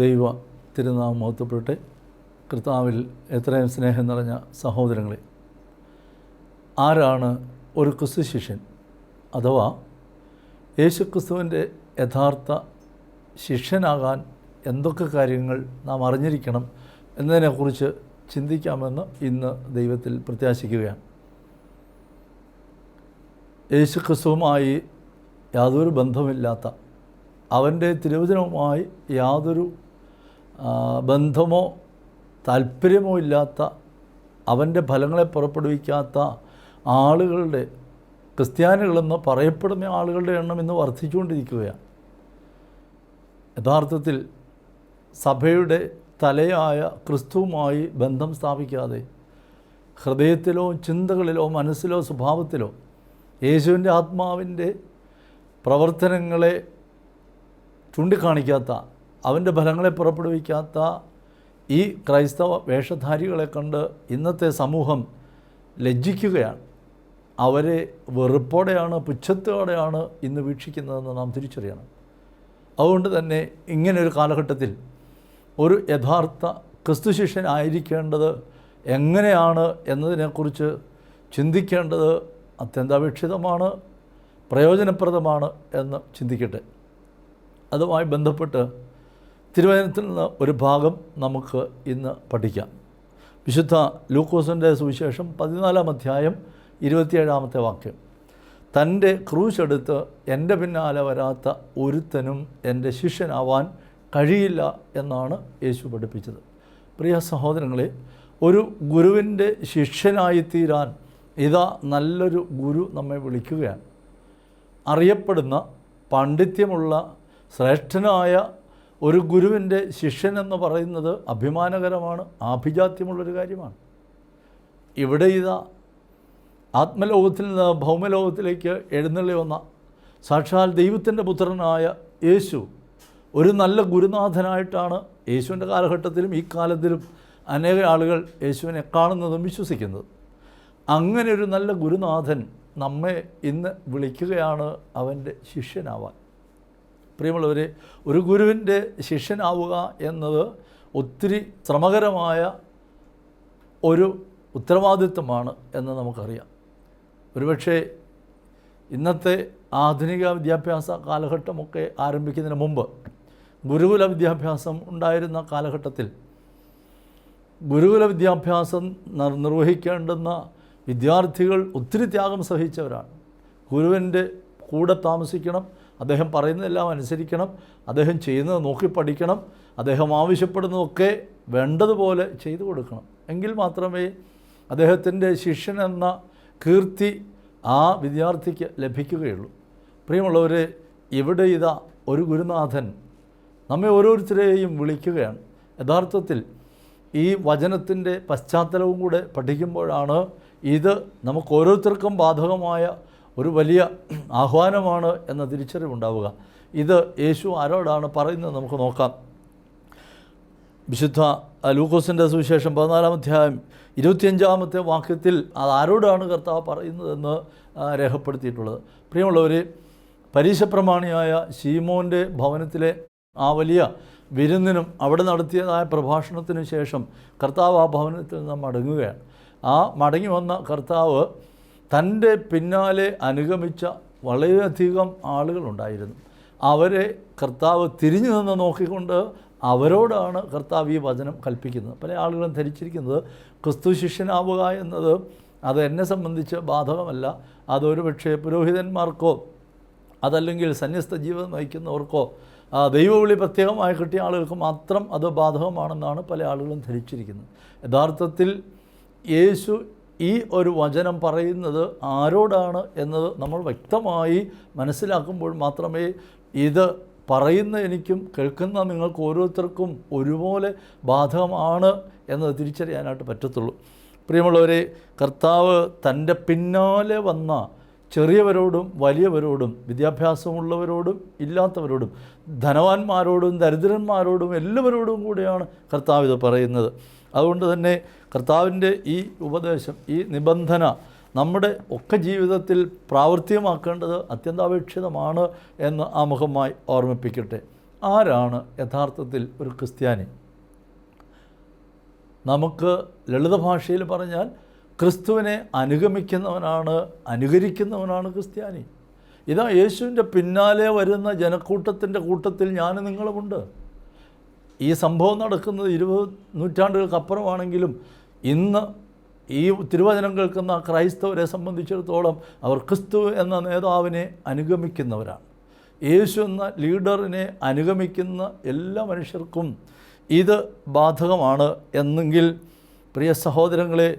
ദൈവ തിരുനാമം മഹത്വപ്പെട്ടെ കർത്താവിൽ എത്രയും സ്നേഹം നിറഞ്ഞ സഹോദരങ്ങളെ ആരാണ് ഒരു ക്രിസ്തു ശിഷ്യൻ? അഥവാ യേശുക്രിസ്തുവിന്റെ യഥാർത്ഥ ശിഷ്യനാകാൻ എന്തൊക്കെ കാര്യങ്ങൾ നാം അറിഞ്ഞിരിക്കണം എന്നതിനെക്കുറിച്ച് ചിന്തിക്കാമെന്ന് ഇന്ന് ദൈവത്തിൽ പ്രത്യാശിക്കുകയാണ്. യേശുക്രിസ്തുവുമായി യാതൊരു ബന്ധമില്ലാത്ത അവന്റെ തിരുവചനവുമായി യാതൊരു ബന്ധമോ താല്പര്യമോ ഇല്ലാത്ത അവന്റെ ഫലങ്ങളെ പുറപ്പെടുവിക്കാത്ത ആളുകളുടെ ക്രിസ്ത്യാനികളെന്ന് പറയപ്പെടുന്ന ആളുകളുടെ എണ്ണം ഇന്ന് വർദ്ധിച്ചുകൊണ്ടിരിക്കുകയാണ്. യഥാർത്ഥത്തിൽ സഭയുടെ തലയായ ക്രിസ്തുവുമായി ബന്ധം സ്ഥാപിക്കാതെ ഹൃദയത്തിലോ ചിന്തകളിലോ മനസ്സിലോ സ്വഭാവത്തിലോ യേശുവിന്റെ ആത്മാവിന്റെ പ്രവർത്തനങ്ങളെ ചൂണ്ടിക്കാണിക്കാത്ത അവന്റെ ഫലങ്ങളെ പുറപ്പെടുവിക്കാത്ത ഈ ക്രൈസ്തവ വേഷധാരികളെ കണ്ട് ഇന്നത്തെ സമൂഹം ലജ്ജിക്കുകയാണ്. അവരെ വെറുപ്പോടെയാണ് പുച്ഛത്തോടെയാണ് ഇന്ന് വീക്ഷിക്കുന്നതെന്ന് നാം തിരിച്ചറിയണം. അതുകൊണ്ട് തന്നെ ഇങ്ങനൊരു കാലഘട്ടത്തിൽ ഒരു യഥാർത്ഥ ക്രിസ്തു ശിഷ്യനായിരിക്കേണ്ടത് എങ്ങനെയാണ് എന്നതിനെക്കുറിച്ച് ചിന്തിക്കേണ്ടത് അത്യന്താപേക്ഷിതമാണ് പ്രയോജനപ്രദമാണ് എന്ന് ചിന്തിക്കട്ടെ. അതുമായി ബന്ധപ്പെട്ട് തിരുവചനത്തിൽ നിന്ന് ഒരു ഭാഗം നമുക്ക് ഇന്ന് പഠിക്കാം. വിശുദ്ധ ലൂക്കോസിന്റെ സുവിശേഷം പതിനാലാം അധ്യായം ഇരുപത്തിയേഴാമത്തെ വാക്യം. തന്റെ ക്രൂശ് എടുത്ത് എന്റെ പിന്നാലെ വരാത്ത ഒരുത്തനും എന്റെ ശിഷ്യനാവാൻ കഴിയില്ല എന്നാണ് യേശു പഠിപ്പിച്ചത്. പ്രിയ സഹോദരങ്ങളെ ഒരു ഗുരുവിന്റെ ശിഷ്യനായിത്തീരാൻ ഇതാ നല്ലൊരു ഗുരു നമ്മെ വിളിക്കുകയാണ്. അറിയപ്പെടുന്ന പാണ്ഡിത്യമുള്ള ശ്രേഷ്ഠനായ ഒരു ഗുരുവിന്റെ ശിഷ്യൻ എന്ന് പറയുന്നത് അഭിമാനകരമാണ് ആഭിജാത്യമുള്ളൊരു കാര്യമാണ്. ഇവിടെ ഇതാ ആത്മലോകത്തിൽ നിന്ന് ഭൗമലോകത്തിലേക്ക് എഴുന്നള്ളി വന്ന സാക്ഷാൽ ദൈവത്തിന്റെ പുത്രനായ യേശു ഒരു നല്ല ഗുരുനാഥനായിട്ടാണ് യേശുവിന്റെ കാലഘട്ടത്തിലും ഈ കാലത്തിലും അനേക ആളുകൾ യേശുവിനെ കാണുന്നതും വിശ്വസിക്കുന്നത്. അങ്ങനെ ഒരു നല്ല ഗുരുനാഥൻ നമ്മെ ഇന്ന് വിളിക്കുകയാണ് അവന്റെ ശിഷ്യനാവാൻ. പ്രിയമുള്ളവരെ ഒരു ഗുരുവിന്റെ ശിഷ്യനാവുക എന്നത് ഒത്തിരി ശ്രമകരമായ ഒരു ഉത്തരവാദിത്വമാണ് എന്ന് നമുക്കറിയാം. ഒരുപക്ഷെ ഇന്നത്തെ ആധുനിക വിദ്യാഭ്യാസ കാലഘട്ടമൊക്കെ ആരംഭിക്കുന്നതിന് മുമ്പ് ഗുരുകുല വിദ്യാഭ്യാസം ഉണ്ടായിരുന്ന കാലഘട്ടത്തിൽ ഗുരുകുല വിദ്യാഭ്യാസം നിർ- നിർവഹിക്കേണ്ടുന്ന വിദ്യാർത്ഥികൾ ഒത്തിരി ത്യാഗം സഹിച്ചവരാണ്. ഗുരുവിന്റെ കൂടെ താമസിക്കണം അദ്ദേഹം പറയുന്നതെല്ലാം അനുസരിക്കണം. അദ്ദേഹം ചെയ്യുന്നത് നോക്കി പഠിക്കണം. അദ്ദേഹം ആവശ്യപ്പെടുന്നതൊക്കെ വേണ്ടതുപോലെ ചെയ്തു കൊടുക്കണം. എങ്കിൽ മാത്രമേ അദ്ദേഹത്തിന്റെ ശിഷ്യൻ എന്ന കീർത്തി ആ വിദ്യാർത്ഥിക്ക് ലഭിക്കുകയുള്ളൂ. പ്രിയമുള്ളവർ ഇവിടെ ഇതാ ഒരു ഗുരുനാഥൻ നമ്മെ ഓരോരുത്തരെയും വിളിക്കുകയാണ്. യഥാർത്ഥത്തിൽ ഈ വചനത്തിന്റെ പശ്ചാത്തലവും കൂടെ പഠിക്കുമ്പോഴാണ് ഇത് നമുക്ക് ഓരോരുത്തർക്കും ബാധകമായ ഒരു വലിയ ആഹ്വാനമാണ് എന്ന തിരിച്ചറിവുണ്ടാവുക. ഇത് യേശു ആരോടാണ് പറയുന്നത് നമുക്ക് നോക്കാം. വിശുദ്ധ ലൂക്കോസിന്റെ സുവിശേഷം പതിനാലാം അധ്യായം ഇരുപത്തിയഞ്ചാമത്തെ വാക്യത്തിൽ അത് ആരോടാണ് കർത്താവ് പറയുന്നതെന്ന് രേഖപ്പെടുത്തിയിട്ടുള്ളത്. പ്രിയമുള്ളവർ പരീശപ്രമാണിയായ ശീമോന്റെ ഭവനത്തിലെ ആ വലിയ വിരുന്നിനും അവിടെ നടത്തിയതായ പ്രഭാഷണത്തിനു ശേഷം കർത്താവ് ആ ഭവനത്തിൽ നിന്ന് മടങ്ങുകയാണ്. ആ മടങ്ങി വന്ന കർത്താവ് തന്റെ പിന്നാലെ അനുഗമിച്ച വളരെയധികം ആളുകളുണ്ടായിരുന്നു അവരെ കർത്താവ് തിരിഞ്ഞു നിന്ന് നോക്കിക്കൊണ്ട് അവരോടാണ് കർത്താവ് ഈ വചനം കൽപ്പിക്കുന്നത്. പല ആളുകളും ധരിച്ചിരിക്കുന്നത് ക്രിസ്തു ശിഷ്യനാവുക എന്നത് അത് എന്നെ സംബന്ധിച്ച് ബാധകമല്ല. അതൊരു പക്ഷേ പുരോഹിതന്മാർക്കോ അതല്ലെങ്കിൽ സന്യസ്ത ജീവിതം നയിക്കുന്നവർക്കോ ദൈവവിളി പ്രത്യേകമായി കിട്ടിയ ആളുകൾക്ക് മാത്രം അത് ബാധകമാണെന്നാണ് പല ആളുകളും ധരിച്ചിരിക്കുന്നത്. യഥാർത്ഥത്തിൽ യേശു ഈ ഒരു വചനം പറയുന്നത് ആരോടാണ് എന്നത് നമ്മൾ വ്യക്തമായി മനസ്സിലാക്കുമ്പോൾ മാത്രമേ ഇത് പറയുന്ന എനിക്കും കേൾക്കുന്ന നിങ്ങൾക്ക് ഓരോരുത്തർക്കും ഒരുപോലെ ബാധകമാണ് എന്നത് തിരിച്ചറിയാനായിട്ട് പറ്റത്തുള്ളൂ. പ്രിയമുള്ളവരെ കർത്താവ് തന്റെ പിന്നാലെ വന്ന ചെറിയവരോടും വലിയവരോടും വിദ്യാഭ്യാസമുള്ളവരോടും ഇല്ലാത്തവരോടും ധനവാന്മാരോടും ദരിദ്രന്മാരോടും എല്ലാവരോടും കൂടിയാണ് കർത്താവ് ഇത് പറയുന്നത്. അതുകൊണ്ട് തന്നെ കർത്താവിന്റെ ഈ ഉപദേശം ഈ നിബന്ധന നമ്മുടെ ഒക്കെ ജീവിതത്തിൽ പ്രാവർത്തികമാക്കേണ്ടത് അത്യന്താപേക്ഷിതമാണ് എന്ന് ആമുഖമായി ഓർമ്മിപ്പിക്കട്ടെ. ആരാണ് യഥാർത്ഥത്തിൽ ഒരു ക്രിസ്ത്യാനി? നമുക്ക് ലളിത ഭാഷയിൽ പറഞ്ഞാൽ ക്രിസ്തുവിനെ അനുഗമിക്കുന്നവനാണ് അനുകരിക്കുന്നവനാണ് ക്രിസ്ത്യാനി. ഇതാ യേശുവിന്റെ പിന്നാലെ വരുന്ന ജനക്കൂട്ടത്തിന്റെ കൂട്ടത്തിൽ ഞാൻ നിങ്ങളുമുണ്ട്. ഈ സംഭവം നടക്കുന്നത് ഇരുപത് നൂറ്റാണ്ടുകൾക്കപ്പുറമാണെങ്കിലും ഇന്ന് ഈ തിരുവചനം കേൾക്കുന്ന ക്രൈസ്തവരെ സംബന്ധിച്ചിടത്തോളം അവർ ക്രിസ്തു എന്ന നേതാവിനെ അനുഗമിക്കുന്നവരാണ്. യേശു എന്ന ലീഡറിനെ അനുഗമിക്കുന്ന എല്ലാ മനുഷ്യർക്കും ഇത് ബാധകമാണ് എന്നെങ്കിൽ പ്രിയ സഹോദരങ്ങളെ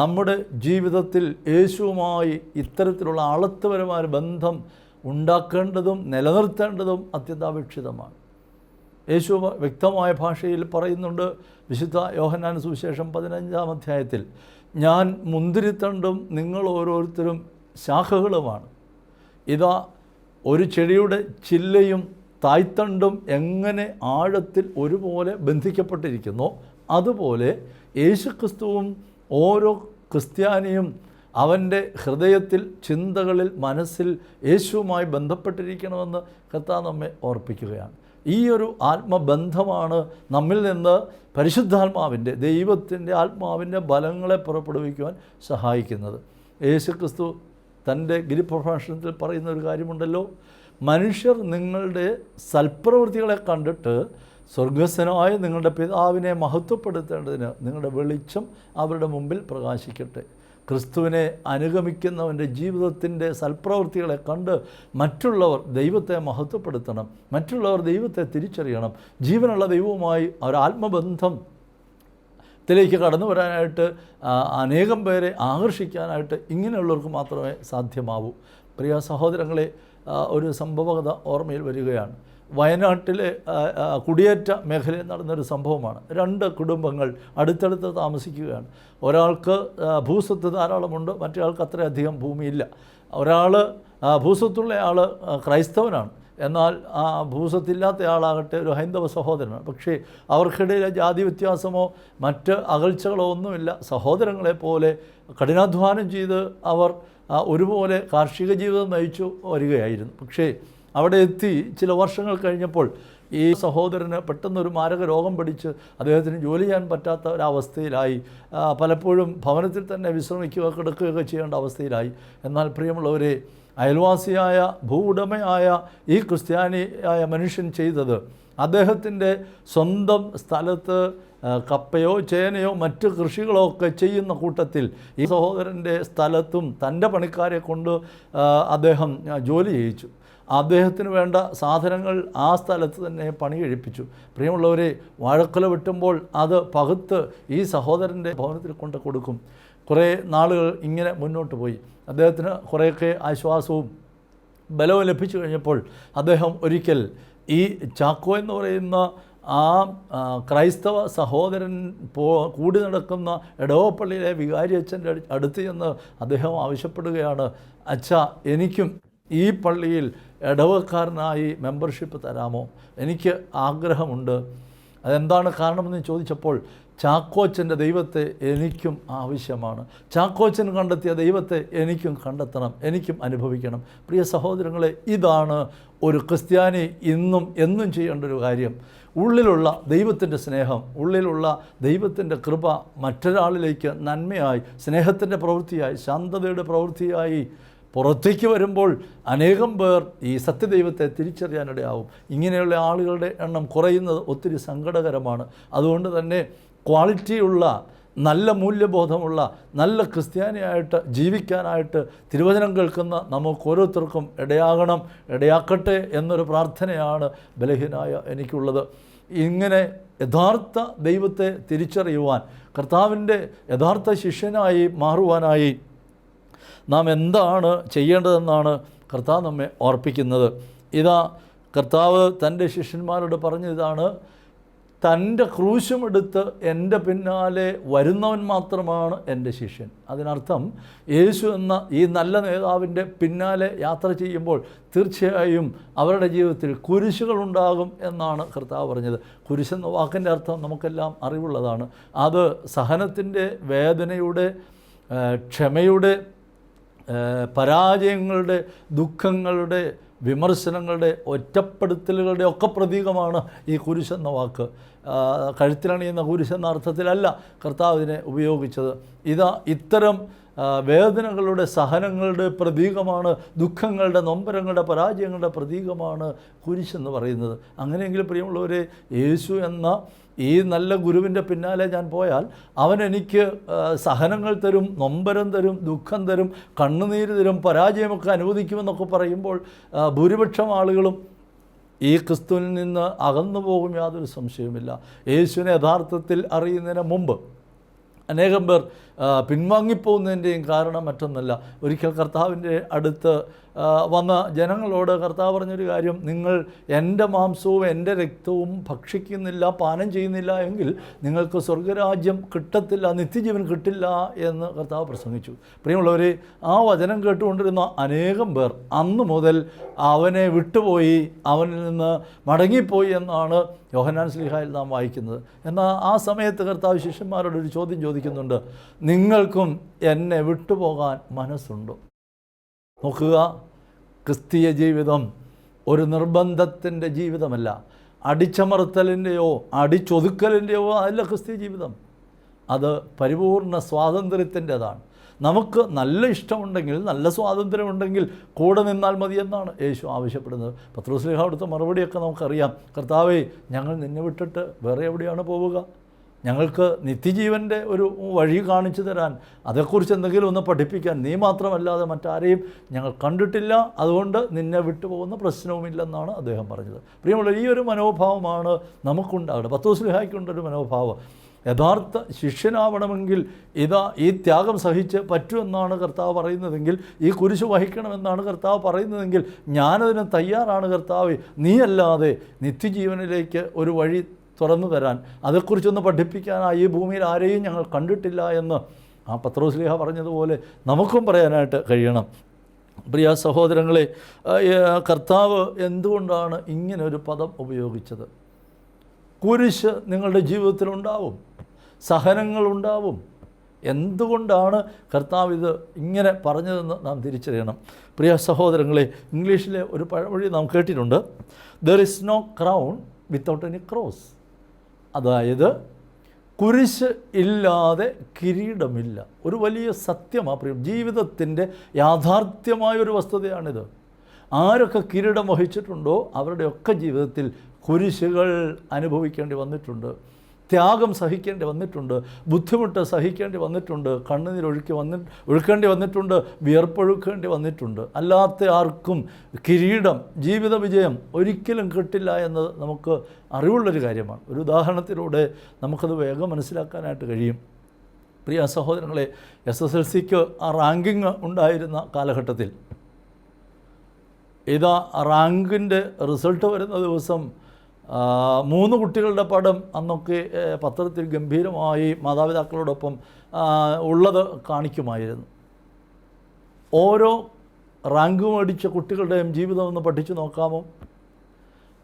നമ്മുടെ ജീവിതത്തിൽ യേശുവുമായി ഇത്തരത്തിലുള്ള അളത്തുപരമായ ബന്ധം ഉണ്ടാക്കേണ്ടതും നിലനിർത്തേണ്ടതും അത്യന്താപേക്ഷിതമാണ്. യേശു വ്യക്തമായ ഭാഷയിൽ പറയുന്നുണ്ട്. വിശുദ്ധ യോഹന്നാൻ സുവിശേഷം പതിനഞ്ചാം അധ്യായത്തിൽ ഞാൻ മുന്തിരിത്തണ്ടും നിങ്ങൾ ഓരോരുത്തരും ശാഖകളുമാണ്. ഇതാ ഒരു ചെടിയുടെ ചില്ലയും തായ്തണ്ടും എങ്ങനെ ആഴത്തിൽ ഒരുപോലെ ബന്ധിക്കപ്പെട്ടിരിക്കുന്നു അതുപോലെ യേശുക്രിസ്തുവും ഓരോ ക്രിസ്ത്യാനിയും അവന്റെ ഹൃദയത്തിൽ ചിന്തകളിൽ മനസ്സിൽ യേശുവുമായി ബന്ധപ്പെട്ടിരിക്കണമെന്ന് കർത്താവ് നമ്മെ ഓർപ്പിക്കുകയാണ്. ഈ ഒരു ആത്മബന്ധമാണ് നമ്മിൽ നിന്ന് പരിശുദ്ധാത്മാവിന്റെ ദൈവത്തിന്റെ ആത്മാവിന്റെ ബലങ്ങളെ പുറപ്പെടുവിക്കുവാൻ സഹായിക്കുന്നത്. യേശുക്രിസ്തു തന്റെ ഗിരിപ്രഭാഷണത്തിൽ പറയുന്ന ഒരു കാര്യമുണ്ടല്ലോ. മനുഷ്യർ നിങ്ങളുടെ സൽപ്രവൃത്തികളെ കണ്ടിട്ട് സ്വർഗസ്വനായ നിങ്ങളുടെ പിതാവിനെ മഹത്വപ്പെടുത്തേണ്ടതിന് നിങ്ങളുടെ വെളിച്ചം അവരുടെ മുമ്പിൽ പ്രകാശിക്കട്ടെ. ക്രിസ്തുവിനെ അനുഗമിക്കുന്നവന്റെ ജീവിതത്തിന്റെ സൽപ്രവൃത്തികളെ കണ്ട് മറ്റുള്ളവർ ദൈവത്തെ മഹത്വപ്പെടുത്തണം മറ്റുള്ളവർ ദൈവത്തെ തിരിച്ചറിയണം. ജീവനുള്ള ദൈവവുമായി ഒരു ആത്മബന്ധം ത്തിലേക്ക് കടന്നു വരാനായിട്ട് അനേകം പേരെ ആകർഷിക്കാനായിട്ട് ഇങ്ങനെയുള്ളവർക്ക് മാത്രമേ സാധ്യമാവൂ. പ്രിയ സഹോദരങ്ങളെ ഒരു സംഭവകത ഓർമ്മയിൽ വരികയാണ്. വയനാട്ടിലെ കുടിയേറ്റ മേഖലയിൽ നടന്നൊരു സംഭവമാണ്. രണ്ട് കുടുംബങ്ങൾ അടുത്തടുത്ത് താമസിക്കുകയാണ്. ഒരാൾക്ക് ഭൂസ്വത്ത് ധാരാളമുണ്ട് മറ്റേയാൾക്ക് അത്രയധികം ഭൂമിയില്ല. ഒരാൾ ഭൂസ്വത്തുള്ള ആൾ ക്രൈസ്തവനാണ്. എന്നാൽ ആ ഭൂസ്വത്തില്ലാത്ത ആളാകട്ടെ ഒരു ഹൈന്ദവ സഹോദരനാണ്. പക്ഷേ അവർക്കിടയിലെ ജാതി വ്യത്യാസമോ മറ്റ് അകൽച്ചകളോ ഒന്നുമില്ല. സഹോദരങ്ങളെ പോലെ കഠിനാധ്വാനം ചെയ്ത് അവർ ഒരുപോലെ കാർഷിക ജീവിതം നയിച്ചു വരികയായിരുന്നു. പക്ഷേ അവിടെ എത്തി ചില വർഷങ്ങൾ കഴിഞ്ഞപ്പോൾ ഈ സഹോദരന് പെട്ടെന്നൊരു മാരക രോഗം പിടിച്ച് അദ്ദേഹത്തിന് ജോലി ചെയ്യാൻ പറ്റാത്ത ഒരവസ്ഥയിലായി. പലപ്പോഴും ഭവനത്തിൽ തന്നെ വിശ്രമിക്കുക കിടക്കുകയൊക്കെ ചെയ്യേണ്ട അവസ്ഥയിലായി. എന്നാൽ പ്രിയമുള്ളവരെ അയൽവാസിയായ ഭൂവുടമയായ ഈ ക്രിസ്ത്യാനിയായ മനുഷ്യൻ ചെയ്തത് അദ്ദേഹത്തിന്റെ സ്വന്തം സ്ഥലത്ത് കപ്പയോ ചേനയോ മറ്റ് കൃഷികളോ ഒക്കെ ചെയ്യുന്ന കൂട്ടത്തിൽ ഈ സഹോദരന്റെ സ്ഥലത്തും തന്റെ പണിക്കാരെ കൊണ്ട് അദ്ദേഹം ജോലി ചെയ്യിച്ചു. അദ്ദേഹത്തിന് വേണ്ട സാധനങ്ങൾ ആ സ്ഥലത്ത് തന്നെ പണി കഴിപ്പിച്ചു പ്രിയമുള്ളവരെ വാഴക്കുല വെട്ടുമ്പോൾ അത് പകുത്ത് ഈ സഹോദരന്റെ ഭവനത്തിൽ കൊണ്ട് കൊടുക്കും. കുറേ നാളുകൾ ഇങ്ങനെ മുന്നോട്ട് പോയി. അദ്ദേഹത്തിന് കുറേയൊക്കെ ആശ്വാസവും ബലവും ലഭിച്ചു കഴിഞ്ഞപ്പോൾ അദ്ദേഹം ഒരിക്കൽ ഈ ചാക്കോ എന്ന് പറയുന്ന ആ ക്രൈസ്തവ സഹോദരൻ പോ കൂടി നടക്കുന്ന ഇടവപ്പള്ളിയിലെ വികാരി അച്ഛന്റെ അടുത്ത് ചെന്ന് അദ്ദേഹം ആവശ്യപ്പെടുകയാണ് അച്ഛ എനിക്കും ഈ പള്ളിയിൽ ഇടവക്കാരനായി മെമ്പർഷിപ്പ് തരാമോ? എനിക്ക് ആഗ്രഹമുണ്ട്. അതെന്താണ് കാരണമെന്ന് ചോദിച്ചപ്പോൾ ചാക്കോച്ചന്റെ ദൈവത്തെ എനിക്കും ആവശ്യമാണ്. ചാക്കോച്ചൻ കണ്ടെത്തിയ ദൈവത്തെ എനിക്കും കണ്ടെത്തണം എനിക്കും അനുഭവിക്കണം. പ്രിയ സഹോദരങ്ങളെ ഇതാണ് ഒരു ക്രിസ്ത്യാനി ഇന്നും എന്നും ചെയ്യേണ്ട ഒരു കാര്യം. ഉള്ളിലുള്ള ദൈവത്തിന്റെ സ്നേഹം ഉള്ളിലുള്ള ദൈവത്തിന്റെ കൃപ മറ്റൊരാളിലേക്ക് നന്മയായി സ്നേഹത്തിന്റെ പ്രവൃത്തിയായി ശാന്തതയുടെ പ്രവൃത്തിയായി പുറത്തേക്ക് വരുമ്പോൾ അനേകം പേർ ഈ സത്യദൈവത്തെ തിരിച്ചറിയാനിടയാവും. ഇങ്ങനെയുള്ള ആളുകളുടെ എണ്ണം കുറയുന്നത് ഒത്തിരി സങ്കടകരമാണ്. അതുകൊണ്ട് തന്നെ ക്വാളിറ്റിയുള്ള നല്ല മൂല്യബോധമുള്ള നല്ല ക്രിസ്ത്യാനിയായിട്ട് ജീവിക്കാനായിട്ട് തിരുവചനം കേൾക്കുന്ന നമുക്ക് ഓരോരുത്തർക്കും ഇടയാകണം ഇടയാക്കട്ടെ എന്നൊരു പ്രാർത്ഥനയാണ് ബലഹീനായ എനിക്കുള്ളത്. ഇങ്ങനെ യഥാർത്ഥ ദൈവത്തെ തിരിച്ചറിയുവാൻ കർത്താവിന്റെ യഥാർത്ഥ ശിഷ്യനായി മാറുവാനായി നാം എന്താണ് ചെയ്യേണ്ടതെന്നാണ് കർത്താവ് നമ്മെ ഓർപ്പിക്കുന്നത്. ഇതാ കർത്താവ് തന്റെ ശിഷ്യന്മാരോട് പറഞ്ഞതാണ് തന്റെ ക്രൂശുമെടുത്ത് എന്റെ പിന്നാലെ വരുന്നവൻ മാത്രമാണ് എന്റെ ശിഷ്യൻ. അതിനർത്ഥം യേശു എന്ന ഈ നല്ല നേതാവിന്റെ പിന്നാലെ യാത്ര ചെയ്യുമ്പോൾ തീർച്ചയായും അവരുടെ ജീവിതത്തിൽ കുരിശുകളുണ്ടാകും എന്നാണ് കർത്താവ് പറഞ്ഞത്. കുരിശെന്ന വാക്കിന്റെ അർത്ഥം നമുക്കെല്ലാം അറിവുള്ളതാണ്. അത് സഹനത്തിന്റെ വേദനയുടെ ക്ഷമയുടെ പരാജയങ്ങളുടെ ദുഃഖങ്ങളുടെ വിമർശനങ്ങളുടെ ഒറ്റപ്പെടുത്തലുകളുടെ ഒക്കെ പ്രതീകമാണ് ഈ കുരിശെന്ന വാക്ക്. കഴുത്തിലണിയുന്ന കുരിശെന്ന അർത്ഥത്തിലല്ല കർത്താവിനെ ഉപയോഗിച്ചത്. ഇതാ ഇത്തരം വേദനകളുടെ സഹനങ്ങളുടെ പ്രതീകമാണ് ദുഃഖങ്ങളുടെ നൊമ്പരങ്ങളുടെ പരാജയങ്ങളുടെ പ്രതീകമാണ് കുരിശെന്ന് പറയുന്നത്. അങ്ങനെയെങ്കിൽ പ്രിയമുള്ളവരെ യേശു എന്ന ഈ നല്ല ഗുരുവിന്റെ പിന്നാലെ ഞാൻ പോയാൽ അവൻ എനിക്ക് സഹനങ്ങൾ തരും നൊമ്പരം തരും ദുഃഖം തരും കണ്ണുനീര് തരും പരാജയമൊക്കെ അനുവദിക്കുമെന്നൊക്കെ പറയുമ്പോൾ ഭൂരിപക്ഷം ആളുകളും ഈ ക്രിസ്തുവിൽ നിന്ന് അകന്നു പോകും യാതൊരു സംശയവുമില്ല. യേശുവിനെ യഥാർത്ഥത്തിൽ അറിയുന്നതിന് മുമ്പ് അനേകം പേർ പിൻവാങ്ങിപ്പോകുന്നതിന്റെയും കാരണം മറ്റൊന്നല്ല. ഒരിക്കൽ കർത്താവിന്റെ അടുത്ത് വന്ന ജനങ്ങളോട് കർത്താവ് പറഞ്ഞൊരു കാര്യം നിങ്ങൾ എന്റെ മാംസവും എന്റെ രക്തവും ഭക്ഷിക്കുന്നില്ല പാനം ചെയ്യുന്നില്ല എങ്കിൽ നിങ്ങൾക്ക് സ്വർഗരാജ്യം കിട്ടത്തില്ല നിത്യജീവൻ കിട്ടില്ല എന്ന് കർത്താവ് പ്രസംഗിച്ചു. പ്രിയമുള്ളവർ ആ വചനം കേട്ടുകൊണ്ടിരുന്ന അനേകം പേർ അന്ന് മുതൽ അവനെ വിട്ടുപോയി അവനിൽ നിന്ന് മടങ്ങിപ്പോയി എന്നാണ് യോഹനാൻ സ്ലിഹായിൽ നാം വായിക്കുന്നത്. എന്നാൽ ആ സമയത്ത് കർത്താവ് ശിഷ്യന്മാരോട് ഒരു ചോദ്യം ചോദിക്കുന്നുണ്ട്. നിങ്ങൾക്കും എന്നെ വിട്ടുപോകാൻ മനസ്സുണ്ടോ. നോക്കുക ക്രിസ്തീയ ജീവിതം ഒരു നിർബന്ധത്തിന്റെ ജീവിതമല്ല. അടിച്ചമർത്തലിന്റെയോ അടിച്ചൊതുക്കലിന്റെയോ അല്ല ക്രിസ്തീയ ജീവിതം. അത് പരിപൂർണ സ്വാതന്ത്ര്യത്തിന്റെതാണ്. നമുക്ക് നല്ല ഇഷ്ടമുണ്ടെങ്കിൽ നല്ല സ്വാതന്ത്ര്യമുണ്ടെങ്കിൽ കൂടെ നിന്നാൽ മതി എന്നാണ് യേശു ആവശ്യപ്പെടുന്നത്. പത്രോസ്ലിഹ അവിടുത്തെ മറുപടിയൊക്കെ നമുക്കറിയാം. കർത്താവേ ഞങ്ങൾ നിന്നെ വിട്ടിട്ട് വേറെ എവിടെയാണ് പോവുക? ഞങ്ങൾക്ക് നിത്യജീവന്റെ ഒരു വഴി കാണിച്ചു തരാൻ അതേക്കുറിച്ച് എന്തെങ്കിലും ഒന്ന് പഠിപ്പിക്കാൻ നീ മാത്രമല്ലാതെ മറ്റാരെയും ഞങ്ങൾ കണ്ടിട്ടില്ല. അതുകൊണ്ട് നിന്നെ വിട്ടുപോകുന്ന പ്രശ്നവുമില്ലെന്നാണ് അദ്ദേഹം പറഞ്ഞത്. പ്രിയമുള്ള ഈ ഒരു മനോഭാവമാണ് നമുക്കുണ്ടാകുന്നത് പത്തോസ്ലിഹായ്ക്കുണ്ടൊരു മനോഭാവം. യഥാർത്ഥ ശിഷ്യനാവണമെങ്കിൽ ഇതാ ഈ ത്യാഗം സഹിച്ച് പറ്റുമെന്നാണ് കർത്താവ് പറയുന്നതെങ്കിൽ ഈ കുരിശ് വഹിക്കണമെന്നാണ് കർത്താവ് പറയുന്നതെങ്കിൽ ഞാനതിന് തയ്യാറാണ് കർത്താവ്. നീയല്ലാതെ നിത്യജീവനിലേക്ക് ഒരു വഴി തുറന്നു തരാൻ അതേക്കുറിച്ചൊന്ന് പഠിപ്പിക്കാനായി ഈ ഭൂമിയിൽ ആരെയും ഞങ്ങൾ കണ്ടിട്ടില്ല എന്ന് ആ പത്രോസ്ലിഹ പറഞ്ഞതുപോലെ നമുക്കും പറയാനായിട്ട് കഴിയണം. പ്രിയ സഹോദരങ്ങളെ കർത്താവ് എന്തുകൊണ്ടാണ് ഇങ്ങനെ ഒരു പദം ഉപയോഗിച്ചത്? കുരിശ് നിങ്ങളുടെ ജീവിതത്തിലുണ്ടാവും സഹനങ്ങളുണ്ടാവും. എന്തുകൊണ്ടാണ് കർത്താവ് ഇത് ഇങ്ങനെ പറഞ്ഞതെന്ന് നാം തിരിച്ചറിയണം. പ്രിയ സഹോദരങ്ങളെ ഇംഗ്ലീഷിലെ ഒരു പഴമൊഴി നാം കേട്ടിട്ടുണ്ട്. There is no crown without any cross അതായത് കുരിശ് ഇല്ലാതെ കിരീടമില്ല. ഒരു വലിയ സത്യമാണ് പ്രിയം. ജീവിതത്തിന്റെ യാഥാർത്ഥ്യമായ ഒരു വസ്തുതയാണിത്. ആരൊക്കെ കിരീടം വഹിച്ചിട്ടുണ്ടോ അവരുടെയൊക്കെ ജീവിതത്തിൽ കുരിശുകൾ അനുഭവിക്കേണ്ടി വന്നിട്ടുണ്ട്. ത്യാഗം സഹിക്കേണ്ടി വന്നിട്ടുണ്ട് ബുദ്ധിമുട്ട് സഹിക്കേണ്ടി വന്നിട്ടുണ്ട് കണ്ണുനീരൊഴുക്കി വന്നി ഒഴുക്കേണ്ടി വന്നിട്ടുണ്ട് വിയർപ്പൊഴുക്കേണ്ടി വന്നിട്ടുണ്ട്. അല്ലാത്ത ആർക്കും കിരീടം ജീവിത വിജയം ഒരിക്കലും കിട്ടില്ല എന്ന് നമുക്ക് അറിവുള്ളൊരു കാര്യമാണ്. ഒരു ഉദാഹരണത്തിലൂടെ നമുക്കത് വേഗം മനസ്സിലാക്കാനായിട്ട് കഴിയും. പ്രിയ സഹോദരങ്ങളെ എസ് എസ് എൽ സിക്ക് ആ റാങ്കിങ് ഉണ്ടായിരുന്ന കാലഘട്ടത്തിൽ. ഇതാ റാങ്കിന്റെ റിസൾട്ട് വരുന്ന ദിവസം മൂന്ന് കുട്ടികളുടെ പടം അന്നൊക്കെ പത്രത്തിൽ ഗംഭീരമായി മാതാപിതാക്കളോടൊപ്പം ഉള്ളത് കാണിക്കുമായിരുന്നു. ഓരോ റാങ്ക് മേടിച്ച കുട്ടികളുടെയും ജീവിതം ഒന്ന് പഠിച്ചു നോക്കാമോ?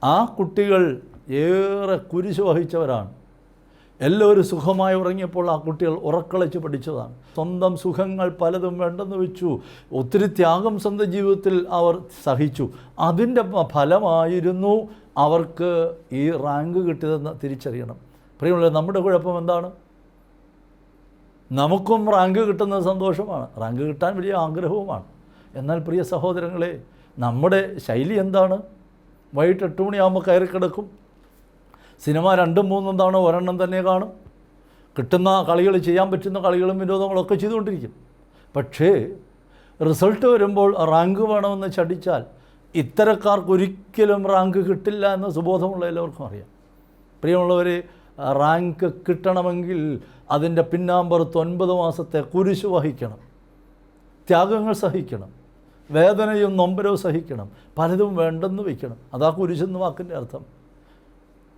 ആ കുട്ടികൾ ഏറെ കുരിശ് വഹിച്ചവരാണ്. എല്ലാവരും സുഖമായി ഉറങ്ങിയപ്പോൾ ആ കുട്ടികൾ ഉറക്കളച്ച് പഠിച്ചതാണ്. സ്വന്തം സുഖങ്ങൾ പലതും വേണ്ടെന്ന് വെച്ചു. ഒത്തിരി ത്യാഗം സ്വന്തം ജീവിതത്തിൽ അവർ സഹിച്ചു. അതിന്റെ ഫലമായിരുന്നു അവർക്ക് ഈ റാങ്ക് കിട്ടിയതെന്ന് തിരിച്ചറിയണം. പ്രിയമുള്ള നമ്മുടെ കുഴപ്പം എന്താണ്? നമുക്കും റാങ്ക് കിട്ടുന്നത് സന്തോഷമാണ്. റാങ്ക് കിട്ടാൻ വലിയ ആഗ്രഹവുമാണ്. എന്നാൽ പ്രിയ സഹോദരങ്ങളെ നമ്മുടെ ശൈലി എന്താണ്? വൈകിട്ട് എട്ട് മണിയാകുമ്പോൾ കയറി കിടക്കും. സിനിമ രണ്ടും മൂന്നും തവണ ഒരെണ്ണം തന്നെ കാണും. കിട്ടുന്ന കളികൾ ചെയ്യാൻ പറ്റുന്ന കളികളും വിനോദങ്ങളൊക്കെ ചെയ്തുകൊണ്ടിരിക്കും. പക്ഷേ റിസൾട്ട് വരുമ്പോൾ റാങ്ക് വേണമെന്ന് ചടിച്ചാൽ ഇത്തരക്കാർക്ക് ഒരിക്കലും റാങ്ക് കിട്ടില്ല എന്ന് സുബോധമുള്ള എല്ലാവർക്കും അറിയാം. പ്രിയമുള്ളവർ റാങ്ക് കിട്ടണമെങ്കിൽ അതിന്റെ പിന്നാമ്പുറത്ത് ഒൻപത് മാസത്തെ കുരിശ് വഹിക്കണം. ത്യാഗങ്ങൾ സഹിക്കണം. വേദനയും നൊമ്പരവും സഹിക്കണം. പലതും വേണ്ടെന്ന് വയ്ക്കണം. അതാ കുരിശെന്ന് വാക്കിന്റെ അർത്ഥം.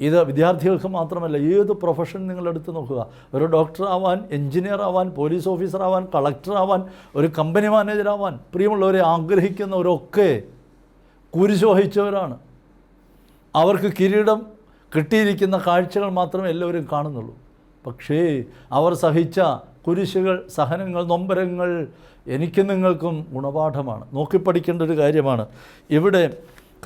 ഇത് വിദ്യാർത്ഥികൾക്ക് മാത്രമല്ല ഏത് പ്രൊഫഷൻ നിങ്ങൾ എടുത്ത് നോക്കുക. ഒരു ഡോക്ടർ ആവാൻ എഞ്ചിനീയർ ആവാൻ പോലീസ് ഓഫീസർ ആവാൻ കളക്ടർ ആവാൻ ഒരു കമ്പനി മാനേജർ ആവാൻ പ്രിയമുള്ളവരെ ആഗ്രഹിക്കുന്നവരൊക്കെ കുരിശ് വഹിച്ചവരാണ് അവർക്ക് കിരീടം കിട്ടിയിരിക്കുന്ന കാഴ്ചകൾ മാത്രമേ എല്ലാവരും കാണുന്നുള്ളൂ. പക്ഷേ അവർ സഹിച്ച കുരിശുകൾ സഹനങ്ങൾ നൊമ്പരങ്ങൾ എനിക്ക് നിങ്ങൾക്കും ഗുണപാഠമാണ്. നോക്കിപ്പഠിക്കേണ്ട ഒരു കാര്യമാണ്. ഇവിടെ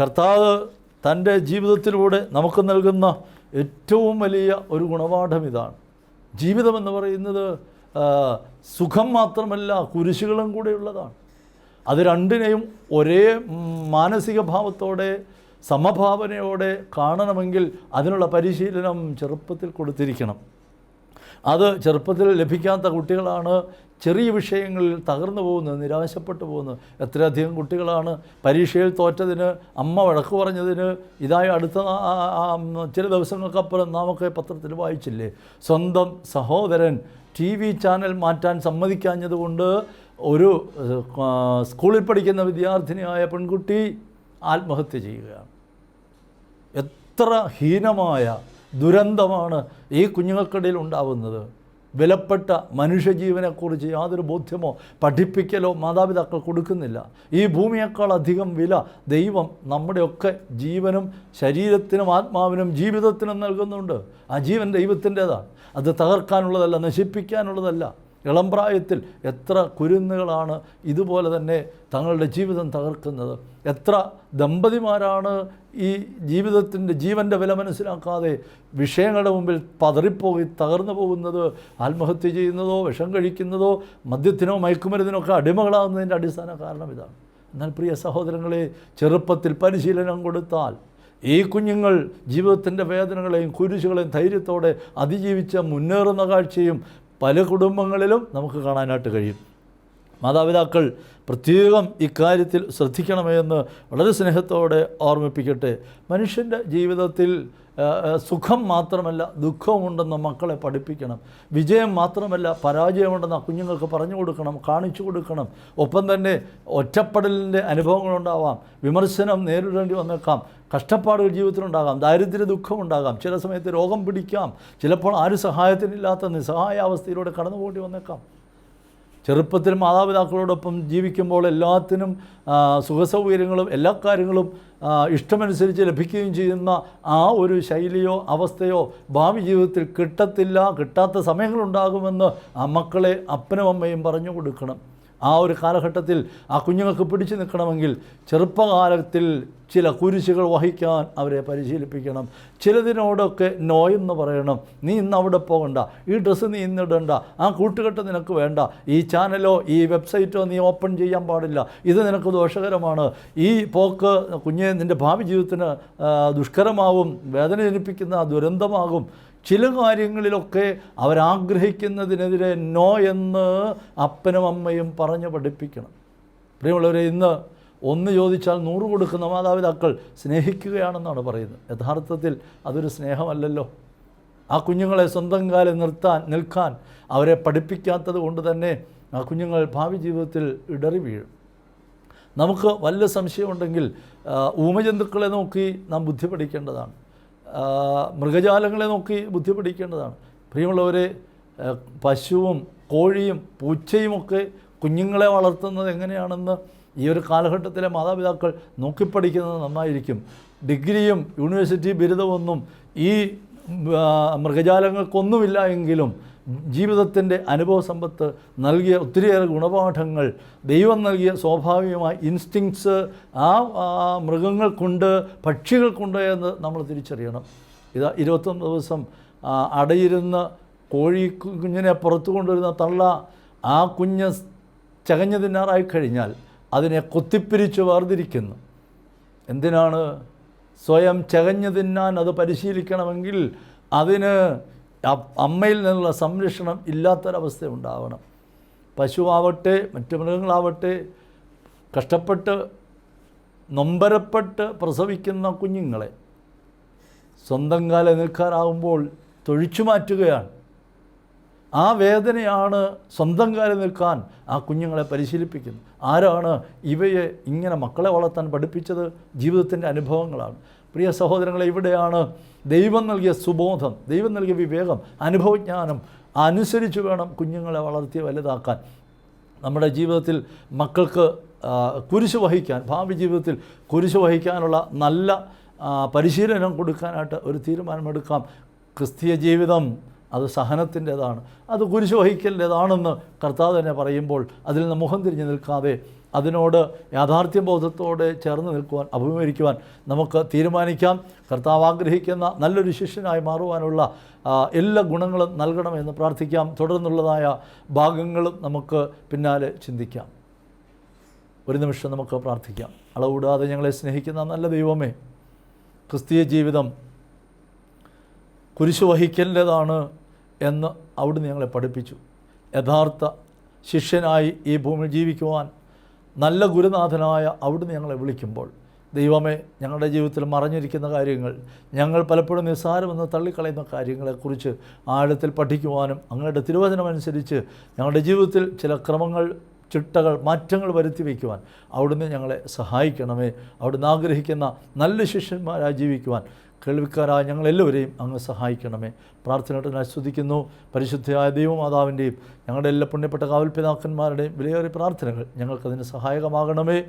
കർത്താവ് തന്റെ ജീവിതത്തിലൂടെ നമുക്ക് നൽകുന്ന ഏറ്റവും വലിയ ഒരു ഗുണപാഠം ഇതാണ്. ജീവിതമെന്ന് പറയുന്നത് സുഖം മാത്രമല്ല കുരിശുകളും കൂടെയുള്ളതാണ് അത് രണ്ടിനെയും ഒരേ മാനസിക ഭാവത്തോടെ സമഭാവനയോടെ കാണണമെങ്കിൽ അതിനുള്ള പരിശീലനം ചെറുപ്പത്തിൽ കൊടുത്തിരിക്കണം. അത് ചെറുപ്പത്തിൽ ലഭിക്കാത്ത കുട്ടികളാണ് ചെറിയ വിഷയങ്ങളിൽ തകർന്നു പോകുന്നത് നിരാശപ്പെട്ടു പോകുന്നത്. എത്രയധികം കുട്ടികളാണ് പരീക്ഷയിൽ തോറ്റതിന് അമ്മ വഴക്ക് പറഞ്ഞതിന് ഇതായി അടുത്ത ചില ദിവസങ്ങൾക്കപ്പുറം നാമൊക്കെ പത്രത്തിൽ വായിച്ചില്ലേ? സ്വന്തം സഹോദരൻ ടി വി ചാനൽ മാറ്റാൻ സമ്മതിക്കാഞ്ഞതുകൊണ്ട് ഒരു സ്കൂളിൽ പഠിക്കുന്ന വിദ്യാർത്ഥിനിയായ പെൺകുട്ടി ആത്മഹത്യ ചെയ്യുകയാണ്. എത്ര ഹീനമായ ദുരന്തമാണ് ഈ കുഞ്ഞുങ്ങൾക്കിടയിൽ ഉണ്ടാവുന്നത്. വിലപ്പെട്ട മനുഷ്യജീവനെക്കുറിച്ച് യാതൊരു ബോധ്യമോ പഠിപ്പിക്കലോ മാതാപിതാക്കൾ കൊടുക്കുന്നില്ല. ഈ ഭൂമിയേക്കാൾ അധികം വില ദൈവം നമ്മുടെയൊക്കെ ജീവനും ശരീരത്തിനും ആത്മാവിനും ജീവിതത്തിനും നൽകുന്നുണ്ട്. ആ ജീവൻ ദൈവത്തിന്റേതാണ്. അത് തകർക്കാനുള്ളതല്ല നശിപ്പിക്കാനുള്ളതല്ല. ഇളം പ്രായത്തിൽ എത്ര കുരുന്നുകളാണ് ഇതുപോലെ തന്നെ തങ്ങളുടെ ജീവിതം തകർക്കുന്നത്. എത്ര ദമ്പതിമാരാണ് ഈ ജീവിതത്തിന്റെ ജീവന്റെ വില മനസ്സിലാക്കാതെ വിഷയങ്ങളുടെ മുമ്പിൽ പതറിപ്പോയി തകർന്നു പോകുന്നത്. ആത്മഹത്യ ചെയ്യുന്നതോ വിഷം കഴിക്കുന്നതോ മദ്യത്തിനോ മയക്കുമരുന്നിനോ ഒക്കെ അടിമകളാകുന്നതിന്റെ അടിസ്ഥാന കാരണം ഇതാണ്. എന്നാൽ പ്രിയ സഹോദരങ്ങളെ ചെറുപ്പത്തിൽ പരിശീലനം കൊടുത്താൽ ഈ കുഞ്ഞുങ്ങൾ ജീവിതത്തിന്റെ വേദനകളെയും കുരിശുകളെയും ധൈര്യത്തോടെ അതിജീവിച്ച മുന്നേറുന്ന കാഴ്ചയും പല കുടുംബങ്ങളിലും നമുക്ക് കാണാനായിട്ട് കഴിയും. മാതാപിതാക്കൾ പ്രത്യേകം ഇക്കാര്യത്തിൽ ശ്രദ്ധിക്കണമെന്ന് വളരെ സ്നേഹത്തോടെ ഓർമ്മിപ്പിക്കട്ടെ. മനുഷ്യന്റെ ജീവിതത്തിൽ സുഖം മാത്രമല്ല ദുഃഖമുണ്ടെന്ന് മക്കളെ പഠിപ്പിക്കണം. വിജയം മാത്രമല്ല പരാജയമുണ്ടെന്ന് ആ കുഞ്ഞുങ്ങൾക്ക് പറഞ്ഞു കൊടുക്കണം കാണിച്ചു കൊടുക്കണം. ഒപ്പം തന്നെ ഒറ്റപ്പെടലിന്റെ അനുഭവങ്ങളുണ്ടാവാം. വിമർശനം നേരിടേണ്ടി വന്നേക്കാം. കഷ്ടപ്പാടുകൾ ജീവിതത്തിലുണ്ടാകാം ദാരിദ്ര്യ ദുഃഖം ദുഃഖമുണ്ടാകാം ചില സമയത്ത് രോഗം പിടിക്കാം ചിലപ്പോൾ ആരും സഹായത്തിനില്ലാത്ത നിസ്സഹായാവസ്ഥയിലൂടെ കടന്നു പോകേണ്ടി വന്നേക്കാം. ചെറുപ്പത്തിൽ മാതാപിതാക്കളോടൊപ്പം ജീവിക്കുമ്പോൾ എല്ലാത്തിനും സുഖസൗകര്യങ്ങളും എല്ലാ കാര്യങ്ങളും ഇഷ്ടമനുസരിച്ച് ലഭിക്കുകയും ചെയ്യുന്ന ആ ഒരു ശൈലിയോ അവസ്ഥയോ ഭാവി ജീവിതത്തിൽ കിട്ടത്തില്ല കിട്ടാത്ത സമയങ്ങളുണ്ടാകുമെന്ന് ആ മക്കളെ അപ്പനും അമ്മയും പറഞ്ഞു കൊടുക്കണം. ആ ഒരു കാലഘട്ടത്തിൽ ആ കുഞ്ഞുങ്ങൾക്ക് പിടിച്ചു നിൽക്കണമെങ്കിൽ ചെറുപ്പകാലത്തിൽ ചില കുരിശുകൾ വഹിക്കാൻ അവരെ പരിശീലിപ്പിക്കണം. ചിലതിനോടൊക്കെ നോ എന്ന് പറയണം. നീ ഇന്ന് അവിടെ പോകണ്ട. ഈ ഡ്രസ്സ് നീ ഇന്നിടണ്ട ആ കൂട്ടുകെട്ട് നിനക്ക് വേണ്ട. ഈ ചാനലോ ഈ വെബ്സൈറ്റോ നീ ഓപ്പൺ ചെയ്യാൻ പാടില്ല. ഇത് നിനക്ക് ദോഷകരമാണ്. ഈ പോക്ക് കുഞ്ഞെ നിന്റെ ഭാവി ജീവിതത്തിന് ദുഷ്കരമാവും. വേദന ജനിപ്പിക്കുന്ന ദുരന്തമാകും. ചില കാര്യങ്ങളിലൊക്കെ അവരാഗ്രഹിക്കുന്നതിനെതിരെ നോ എന്ന് അപ്പനും അമ്മയും പറഞ്ഞ് പഠിപ്പിക്കണം. പ്രിയമുള്ളവരെ ഇന്ന് ഒന്ന് ചോദിച്ചാൽ നൂറ് കൊടുക്കുന്ന മാതാപിതാക്കൾ സ്നേഹിക്കുകയാണെന്നാണ് പറയുന്നത്. യഥാർത്ഥത്തിൽ അതൊരു സ്നേഹമല്ലല്ലോ. ആ കുഞ്ഞുങ്ങളെ സ്വന്തം കാലിൽ നിർത്താൻ നിൽക്കാൻ അവരെ പഠിപ്പിക്കാത്തത് കൊണ്ട് തന്നെ ആ കുഞ്ഞുങ്ങൾ ഭാവി ജീവിതത്തിൽ ഇടറി വീഴും. നമുക്ക് വല്ല സംശയമുണ്ടെങ്കിൽ ഊമജന്തുക്കളെ നോക്കി നാം ബുദ്ധി പഠിക്കേണ്ടതാണ് മൃഗജാലങ്ങളെ നോക്കി ബുദ്ധി പഠിക്കേണ്ടതാണ് പ്രിയമുള്ളവരെ പശുവും കോഴിയും പൂച്ചയുമൊക്കെ കുഞ്ഞുങ്ങളെ വളർത്തുന്നത് എങ്ങനെയാണെന്ന് ഈ ഒരു കാലഘട്ടത്തിലെ മാതാപിതാക്കൾ നോക്കിപ്പഠിക്കുന്നത് നന്നായിരിക്കും. ഡിഗ്രിയും യൂണിവേഴ്സിറ്റി ബിരുദമൊന്നും ഈ മൃഗജാലങ്ങൾക്കൊന്നുമില്ല എങ്കിലും ജീവിതത്തിന്റെ അനുഭവ സമ്പത്ത് നൽകിയ ഒത്തിരിയേറെ ഗുണപാഠങ്ങൾ ദൈവം നൽകിയ സ്വാഭാവികമായ ഇൻസ്റ്റിങ്സ് ആ മൃഗങ്ങൾക്കുണ്ട് പക്ഷികൾക്കുണ്ട് എന്ന് നമ്മൾ തിരിച്ചറിയണം. ഇതാ ഇരുപത്തൊന്ന് ദിവസം അടയിരുന്ന് കോഴി കുഞ്ഞിനെ പുറത്തു കൊണ്ടുവരുന്ന തള്ള ആ കുഞ്ഞ് ചകഞ്ഞ തിന്നാറായി കഴിഞ്ഞാൽ അതിനെ കൊത്തിപ്പിരിച്ച് വേർതിരിക്കുന്നു. എന്തിനാണ്? സ്വയം ചകഞ്ഞു തിന്നാൻ അത് പരിശീലിക്കണമെങ്കിൽ അതിന് അമ്മയിൽ നിന്നുള്ള സംരക്ഷണം ഇല്ലാത്തൊരവസ്ഥ ഉണ്ടാവണം പശുവാവട്ടെ മറ്റു മൃഗങ്ങളാവട്ടെ കഷ്ടപ്പെട്ട് നൊമ്പരപ്പെട്ട് പ്രസവിക്കുന്ന കുഞ്ഞുങ്ങളെ സ്വന്തം കാല നിൽക്കാനാകുമ്പോൾ തൊഴിച്ചു മാറ്റുകയാണ്. ആ വേദനയാണ് സ്വന്തം കാലം നിൽക്കാൻ ആ കുഞ്ഞുങ്ങളെ പരിശീലിപ്പിക്കുന്നത്. ആരാണ് ഇവയെ ഇങ്ങനെ മക്കളെ വളർത്താൻ പഠിപ്പിച്ചത്? ജീവിതത്തിന്റെ അനുഭവങ്ങളാണ്. പ്രിയ സഹോദരങ്ങളെ ഇവിടെയാണ് ദൈവം നൽകിയ സുബോധം ദൈവം നൽകിയ വിവേകം അനുഭവജ്ഞാനം അനുസരിച്ച് വേണം കുഞ്ഞുങ്ങളെ വളർത്തി വലുതാക്കാൻ. നമ്മുടെ ജീവിതത്തിൽ മക്കൾക്ക് കുരിശ് വഹിക്കാൻ ഭാവി ജീവിതത്തിൽ കുരിശ് വഹിക്കാനുള്ള നല്ല പരിശീലനം കൊടുക്കാനായിട്ട് ഒരു തീരുമാനമെടുക്കാം. ക്രിസ്തീയ ജീവിതം അത് സഹനത്തിന്റേതാണ്. അത് കുരിശ് വഹിക്കലിന്റെതാണെന്ന് കർത്താവ് തന്നെ പറയുമ്പോൾ അതിൽ നിന്ന് മുഖം തിരിഞ്ഞു നിൽക്കാതെ അതിനോട് യാഥാർത്ഥ്യബോധത്തോടെ ചേർന്ന് നിൽക്കുവാൻ അഭിമുഖീകരിക്കുവാൻ നമുക്ക് തീരുമാനിക്കാം. കർത്താവ് ആഗ്രഹിക്കുന്ന നല്ലൊരു ശിഷ്യനായി മാറുവാനുള്ള എല്ലാ ഗുണങ്ങളും നൽകണമെന്ന് പ്രാർത്ഥിക്കാം. തുടർന്നുള്ളതായ ഭാഗങ്ങളും നമുക്ക് പിന്നാലെ ചിന്തിക്കാം. ഒരു നിമിഷം നമുക്ക് പ്രാർത്ഥിക്കാം. അളവിടാതെ ഞങ്ങളെ സ്നേഹിക്കുന്ന നല്ല ദൈവമേ ക്രിസ്തീയ ജീവിതം കുരിശു വഹിക്കലിന്റെതാണ് എന്ന് അവിടുന്ന് ഞങ്ങളെ പഠിപ്പിച്ചു. യഥാർത്ഥ ശിഷ്യനായി ഈ ഭൂമിയിൽ ജീവിക്കുവാൻ നല്ല ഗുരുനാഥനായ അവിടുന്ന് ഞങ്ങളെ വിളിക്കുമ്പോൾ ദൈവമേ ഞങ്ങളുടെ ജീവിതത്തിൽ മറഞ്ഞിരിക്കുന്ന കാര്യങ്ങൾ ഞങ്ങൾ പലപ്പോഴും നിസ്സാരമെന്ന് തള്ളിക്കളയുന്ന കാര്യങ്ങളെക്കുറിച്ച് ആഴത്തിൽ പഠിക്കുവാനും അങ്ങയുടെ തിരുവചനമനുസരിച്ച് ഞങ്ങളുടെ ജീവിതത്തിൽ ചില ക്രമങ്ങൾ ചിട്ടകൾ മാറ്റങ്ങൾ വരുത്തി വയ്ക്കുവാൻ അവിടുന്ന് ഞങ്ങളെ സഹായിക്കണമേ. അവിടുന്ന് ആഗ്രഹിക്കുന്ന നല്ല ശിഷ്യന്മാരായി ജീവിക്കുവാൻ കേൾവിക്കാരായ ഞങ്ങളെല്ലാവരെയും അങ്ങ് സഹായിക്കണമേ. പ്രാർത്ഥനയോടെ ആസ്വദിക്കുന്നു. പരിശുദ്ധയായ ദൈവമാതാവിന്റെയും ഞങ്ങളുടെ എല്ലാ പുണ്യപ്പെട്ട കാവൽപിതാക്കന്മാരുടെയും വിലയേറിയ പ്രാർത്ഥനകൾ ഞങ്ങൾക്കതിന് സഹായകമാകണമേ.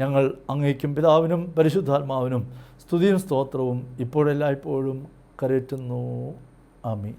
ഞങ്ങൾ അങ്ങേക്കും പിതാവിനും പരിശുദ്ധാത്മാവിനും സ്തുതിയും സ്തോത്രവും ഇപ്പോഴെല്ലായ്പ്പോഴും കരയറ്റുന്നു. ആമി